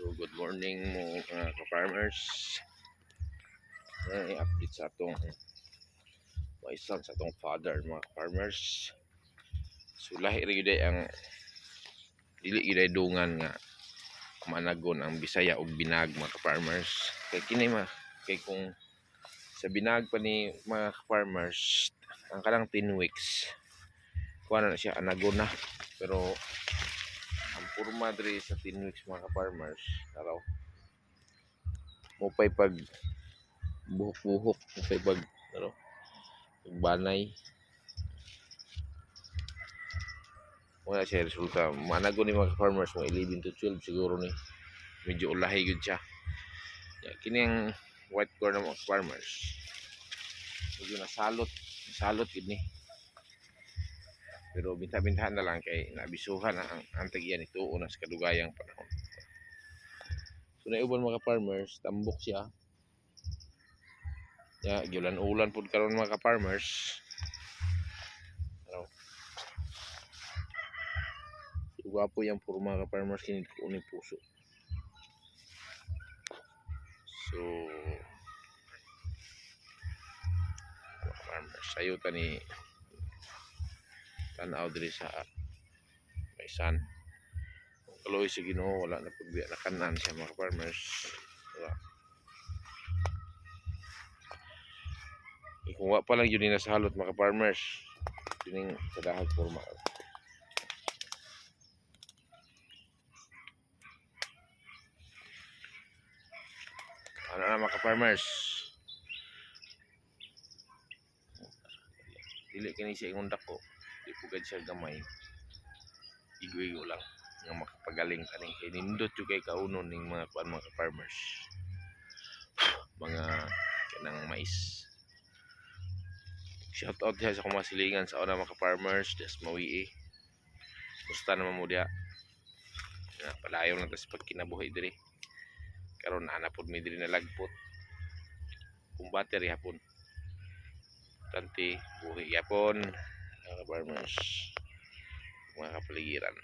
So good morning mo mga ka-farmers. Ngayon i-update sa atong maisan sa atong father mga ka-farmers. So lahi rin yun ang dili yun dungan nga managon ang Bisaya ug binag mga ka-farmers. Kay kini ma kay kung sa binag pa ni mga ka-farmers ang kanang 10 weeks kuha na siya anagon na pero diri sa 10 weeks mga ka-farmers. Araw mo pay pag buhok-buhok mo pay pag ano banay. Wala siya resulta. Manago ni mga farmers mo 11 to 12 siguro ni. Medyo ulahi gud siya. Ya, kini ang white corn ng mga farmers medyo nasalot nasalot gid ni pero binta-bintahan na lang kay nabisuhan na ang antag yan ito una sa kadugayang panahon. So naiuban mga farmers tambok siya. Ya gyulan ulan pud karon mga farmers ano Gwapo yung puro mga farmers kini ko puso. So mga farmers sayo ta ni tanaw diri sa Maisan. Kaloy sa Ginoo wala na pagbiya na kanan siya mga farmers. Wala. Kung wa pa lang yun na sa halot mga farmers. Yung sa dahag forma. Ano na mga farmers? Dili kini siya ingon dako. Di pugad siya gamay. Igo-igo lang nga makapagaling kaning kay nindot yung kay kaunon ning mga kuan mga farmers. Mga kanang mais. Shout out diha sa akong mga silingan sa una mga farmers, des mawi Musta naman mo diha? Na palayo na tas pag kinabuhi diri karon na napod mi diri nalagpot kumbate ri hapon tanti buhi yapon mga farmers mga kapaligiran